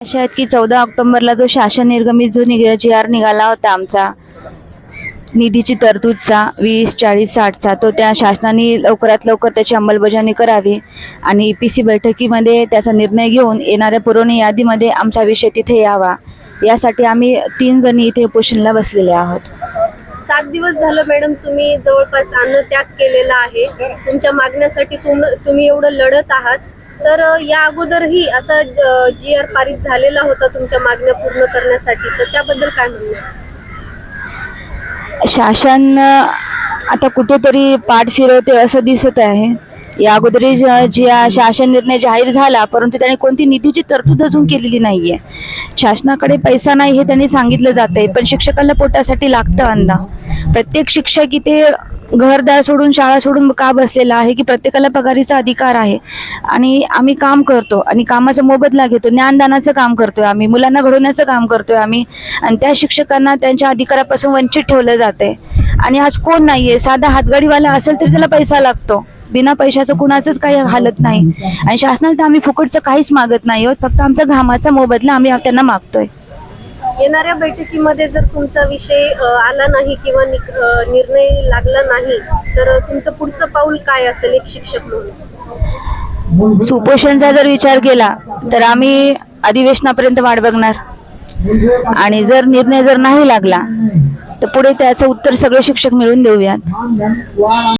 अशा आहेत की चौदा ऑक्टोबरला जो शासन निर्गमित जो निघ जी आर निघाला होता आमचा निधीची तरतूदचा वीस चाळीस साठचा तो त्या शासनाने लवकरात लवकर त्याची अंमलबजावणी करावी आणि ई पी सी बैठकीमध्ये त्याचा निर्णय घेऊन येणाऱ्या पुरवणी यादीमध्ये आमचा विषय तिथे यावा. यासाठी आम्ही तीन जणी इथे उपोषणला बसलेले आहोत. सात दिवस झालं मॅडम तुम्ही जवळपास अन्नत्याग केलेला आहे. तुमच्या मागण्यासाठी तुम तुम्ही एवढं लढत आहात. तर या अगोदरही असा जी आर पारित झालेला होता तुमच्या मागण्या पूर्ण करण्यासाठी. तर त्याबद्दल काय म्हणणं शासन आता कुठेतरी पाठ फिरवते असं दिसत आहे. या अगोदर जी शासन निर्णय जाहीर झाला परंतु त्याने कोणती निधीची तरतूद अजून केलेली नाहीये. शासनाकडे पैसा नाही हे त्यांनी सांगितलं जातंय पण शिक्षकाला पोटासाठी लागतं अन्न प्रत्येक शिक्षक इथे घरदार सोडून शाळा सोडून का बसलेला आहे की प्रत्येकाला पगारीचा अधिकार आहे? आणि आम्ही काम करतो आणि कामाचा मोबदला घेतो ज्ञानदानाचं काम करतोय आम्ही मुलांना घडवण्याचं काम करतोय आम्ही आणि त्या शिक्षकांना त्यांच्या अधिकारापासून वंचित ठेवलं जाते आणि आज कोण नाहीये साधा हातगाडीवाला असेल तरी त्याला पैसा लागतो. बिना पैशाचं कुणाचंच काही हालत नाही. आणि शासनाला तर आम्ही फुकटचं काहीच मागत नाही आहोत. फक्त आमचा घामाचा मोबदला आम्ही त्यांना मागतोय. येणाऱ्या बैठकीमध्ये जर तुमचा विषय आला नाही किंवा निर्णय लागला नाही तर तुमचं पुढचं पाऊल काय असेल एक शिक्षक म्हणून? सुपोषणचा जर विचार केला तर आम्ही अधिवेशनापर्यंत वाट बघणार. आणि जर निर्णय जर नाही लागला तर पुढे त्याचं उत्तर सगळे शिक्षक मिळून देऊयात.